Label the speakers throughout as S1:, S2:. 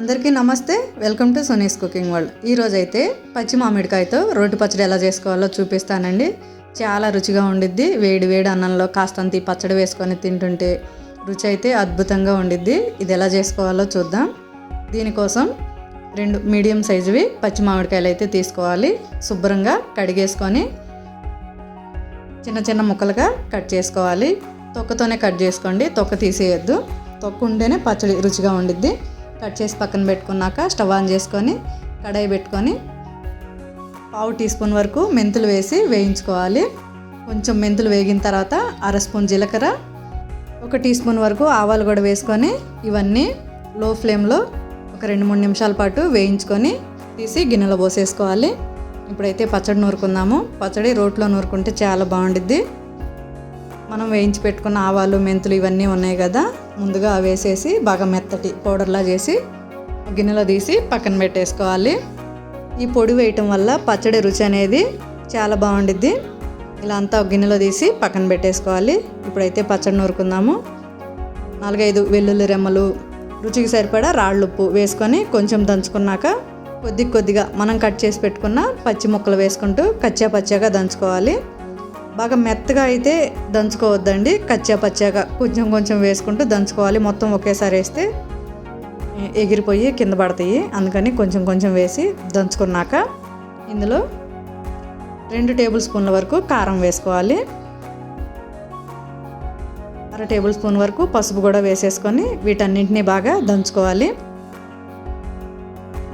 S1: అందరికీ namaste. Welcome to Soni's cooking world. ఈరోజు అయితే పచ్చి మామిడికాయతో రోటి పచ్చడి ఎలా చేసుకోవాలో చూపిస్తానండి. చాలా రుచిగా ఉండిద్ది. వేడి వేడి అన్నంలో కాస్తంత ఈ పచ్చడి వేసుకొని తింటుంటే రుచి అయితే అద్భుతంగా ఉండిద్ది. ఇది ఎలా చేసుకోవాలో చూద్దాం. దీనికోసం రెండు మీడియం సైజువి పచ్చి మామిడికాయలు అయితే తీసుకోవాలి. శుభ్రంగా కడిగేసుకొని చిన్న చిన్న ముక్కలుగా కట్ చేసుకోవాలి. తొక్కతోనే కట్ చేసుకోండి. తొక్క తీసేయొద్దు. తొక్క ఉంటేనే పచ్చడి రుచిగా ఉండిద్ది. కట్ చేసి పక్కన పెట్టుకున్నాక స్టవ్ ఆన్ చేసుకొని కడాయి పెట్టుకొని పావు టీ స్పూన్ వరకు మెంతులు వేసి వేయించుకోవాలి. కొంచెం మెంతులు వేగిన తర్వాత అర స్పూన్ జీలకర్ర ఒక టీ స్పూన్ వరకు ఆవాలు కూడా వేసుకొని ఇవన్నీ లో ఫ్లేమ్లో ఒక రెండు మూడు నిమిషాల పాటు వేయించుకొని తీసి గిన్నెలో పోసేసుకోవాలి. ఇప్పుడైతే పచ్చడి నూరుకుందాము. పచ్చడి రోట్లో నూరుకుంటే చాలా బాగుండిద్ది. మనం వేయించి పెట్టుకున్న ఆవాలు మెంతులు ఇవన్నీ ఉన్నాయి కదా ముందుగా వేసేసి బాగా మెత్తటి పౌడర్లా చేసి గిన్నెలో తీసి పక్కన పెట్టేసుకోవాలి. ఈ పొడి వేయటం వల్ల పచ్చడి రుచి అనేది చాలా బాగుండిద్ది. ఇలా అంతా ఒక గిన్నెలో తీసి పక్కన పెట్టేసుకోవాలి. ఇప్పుడైతే పచ్చడి నూరుకుందాము. నాలుగైదు వెల్లుల్లి రెమ్మలు రుచికి సరిపడా రాళ్ళుప్పు వేసుకొని కొంచెం దంచుకున్నాక కొద్ది కొద్దిగా మనం కట్ చేసి పెట్టుకున్న పచ్చి ముక్కలు వేసుకుంటూ కచ్చా పచ్చాగా దంచుకోవాలి. బాగా మెత్తగా అయితే దంచుకోవద్దండి. కచ్చా పచ్చాగా కొంచెం కొంచెం వేసుకుంటూ దంచుకోవాలి. మొత్తం ఒకేసారి వేస్తే ఎగిరిపోయి కింద పడతాయి. అందుకని కొంచెం కొంచెం వేసి దంచుకున్నాక ఇందులో రెండు టేబుల్ స్పూన్ల వరకు కారం వేసుకోవాలి. అర టేబుల్ స్పూన్ వరకు పసుపు కూడా వేసేసుకొని వీటన్నింటినీ బాగా దంచుకోవాలి.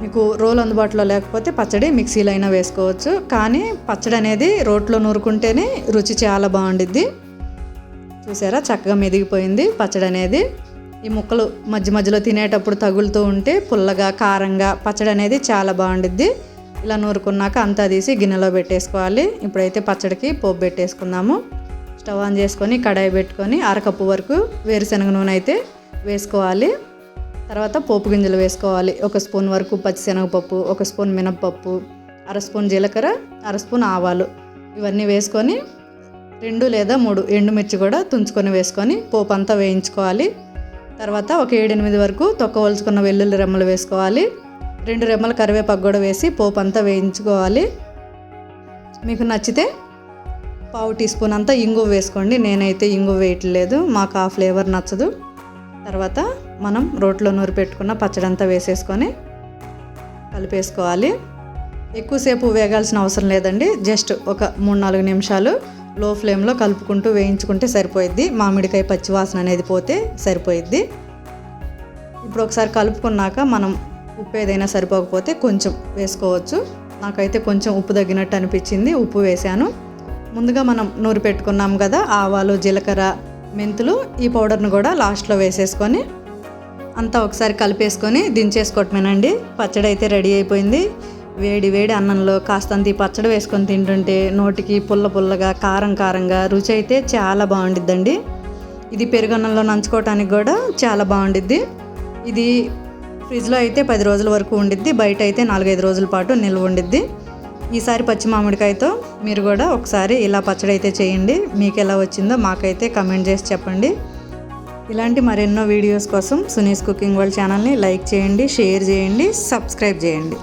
S1: మీకు రోల్ అందుబాటులో లేకపోతే పచ్చడి మిక్సీలో అయినా వేసుకోవచ్చు. కానీ పచ్చడి అనేది రోట్లో నూరుకుంటేనే రుచి చాలా బాగుండిద్ది. చూసారా? చక్కగా మెదిగిపోయింది పచ్చడి అనేది. ఈ ముక్కలు మధ్య మధ్యలో తినేటప్పుడు తగులుతూ ఉంటే పుల్లగా కారంగా పచ్చడి అనేది చాలా బాగుండిద్ది. ఇలా నూరుకున్నాక అంతా తీసి గిన్నెలో పెట్టేసుకోవాలి. ఇప్పుడైతే పచ్చడికి పోపు పెట్టేసుకుందాము. స్టవ్ ఆన్ చేసుకొని కడాయి పెట్టుకొని అరకప్పు వరకు వేరుశనగ నూనె అయితే వేసుకోవాలి. తర్వాత పోపు గింజలు వేసుకోవాలి. ఒక స్పూన్ వరకు పచ్చిశనగపప్పు ఒక స్పూన్ మినప్పప్పు అర స్పూన్ జీలకర్ర అర స్పూన్ ఆవాలు. ఇవన్నీ వేసుకొని రెండు లేదా మూడు ఎండుమిర్చి కూడా తుంచుకొని వేసుకొని పోపు అంతా వేయించుకోవాలి. తర్వాత ఒక ఏడెనిమిది వరకు తొక్కవలుచుకున్న వెల్లుల్లి రెమ్మలు వేసుకోవాలి. రెండు రెమ్మల కరివేపాకు కూడా వేసి పోపు అంతా వేయించుకోవాలి. మీకు నచ్చితే పావు టీ స్పూన్ అంతా ఇంగువ వేసుకోండి. నేనైతే ఇంగువ వేయట్లేదు. మాకు ఆ ఫ్లేవర్ నచ్చదు. తర్వాత మనం రోట్లో నూరి పెట్టుకున్న పచ్చడి అంతా వేసేసుకొని కలిపేసుకోవాలి. ఎక్కువసేపు వేగాల్సిన అవసరం లేదండి. జస్ట్ ఒక మూడు నాలుగు నిమిషాలు లో ఫ్లేమ్లో కలుపుకుంటూ వేయించుకుంటే సరిపోయిద్ది. మామిడికాయ పచ్చివాసన అనేది పోతే సరిపోయిద్ది. ఇప్పుడు ఒకసారి కలుపుకున్నాక మనం ఉప్పు ఏదైనా సరిపోకపోతే కొంచెం వేసుకోవచ్చు. నాకైతే కొంచెం ఉప్పు తగ్గినట్టు అనిపించింది. ఉప్పు వేసాను ముందుగా మనం నూరి పెట్టుకున్నాం కదా ఆవాలు జీలకర్ర మెంతులు ఈ పౌడర్ను కూడా లాస్ట్లో వేసేసుకొని అంతా ఒకసారి కలిపేసుకొని దించేసుకోవటమేనండి. పచ్చడి అయితే రెడీ అయిపోయింది. వేడి వేడి అన్నంలో కాస్తంత ఈ పచ్చడి వేసుకొని తింటుంటే నోటికి పుల్ల పుల్లగా కారం కారంగా రుచి అయితే చాలా బాగుండిద్దండి. ఇది పెరుగన్నంలో నంచుకోవటానికి కూడా చాలా బాగుండిద్ది. ఇది ఫ్రిడ్జ్లో అయితే పది రోజుల వరకు ఉండిద్ది. బయట అయితే నాలుగైదు రోజుల పాటు నిల్వ ఉండిద్ది. ఈసారి పచ్చి మామిడికాయతో మీరు కూడా ఒకసారి ఇలా పచ్చడి అయితే చేయండి. మీకు ఎలా వచ్చిందో మాకైతే కమెంట్ చేసి చెప్పండి. ఇలాంటి మరెన్నో వీడియోస్ కోసం సునీస్ కుకింగ్ వరల్డ్ ఛానల్ని లైక్ చేయండి షేర్ చేయండి సబ్స్క్రైబ్ చేయండి.